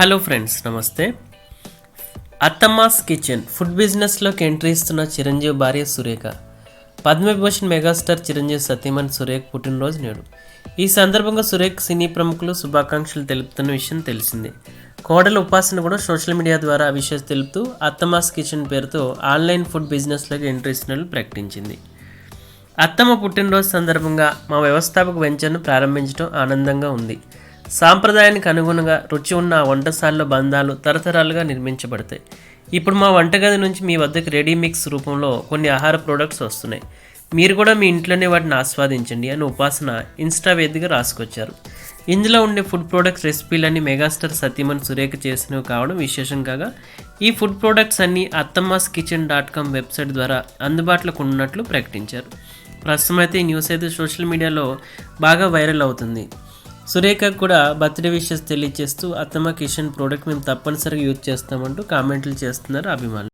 Hello friends namaste. Athamma's Kitchen food బిజినెస్లోకి entry ఇస్తున్న చిరంజీవి భార్య Surekha. Padma Vibhushan megastar Chiranjeevi సతీమణి సురేఖ పుట్టినరోజు నేడు. ఈ సందర్భంగా సురేఖ్ సినీ ప్రముఖులు శుభాకాంక్షలు తెలుపుతున్న విషయం తెలిసిందే. కోడల ఉపాసన కూడా సోషల్ మీడియా ద్వారా ఆ విషయం తెలుపుతూ అత్తమ్మాస్ కిచెన్ పేరుతో ఆన్లైన్ ఫుడ్ బిజినెస్లోకి ఎంట్రీ ఇస్తున్నట్లు ప్రకటించింది. అత్తమ్మ పుట్టినరోజు సందర్భంగా మా వ్యవస్థాపక వెంచర్ను ప్రారంభించడం ఆనందంగా ఉంది. సాంప్రదాయానికి అనుగుణంగా రుచి ఉన్న ఆ వంటశాలలో బంధాలు తరతరాలుగా నిర్మించబడతాయి. ఇప్పుడు మా వంటగది నుంచి మీ వద్దకు రెడీ మిక్స్ రూపంలో కొన్ని ఆహార ప్రోడక్ట్స్ వస్తున్నాయి. మీరు కూడా మీ ఇంట్లోనే వాటిని ఆస్వాదించండి అని ఉపాసన ఇన్స్టా వేదికగా రాసుకొచ్చారు. ఇందులో ఉండే ఫుడ్ ప్రోడక్ట్స్ రెసిపీలన్నీ మెగాస్టార్ సతీమణి సురేఖ చేసినవి కావడం విశేషం కాగా ఈ ఫుడ్ ప్రోడక్ట్స్ అన్నీ Athamma's Kitchen dot com website ద్వారా అందుబాటులోకి ఉన్నట్లు ప్రకటించారు. ప్రస్తుతం అయితే ఈ న్యూస్ అయితే సోషల్ మీడియాలో బాగా వైరల్ అవుతుంది. సురేఖకు కూడా బర్త్డే విషెస్ తెలియజేస్తూ అత్తమ్మ కిషన్ ప్రోడక్ట్ మేము తప్పనిసరిగా యూజ్ చేస్తామంటూ కామెంట్లు చేస్తున్నారు అభిమానులు.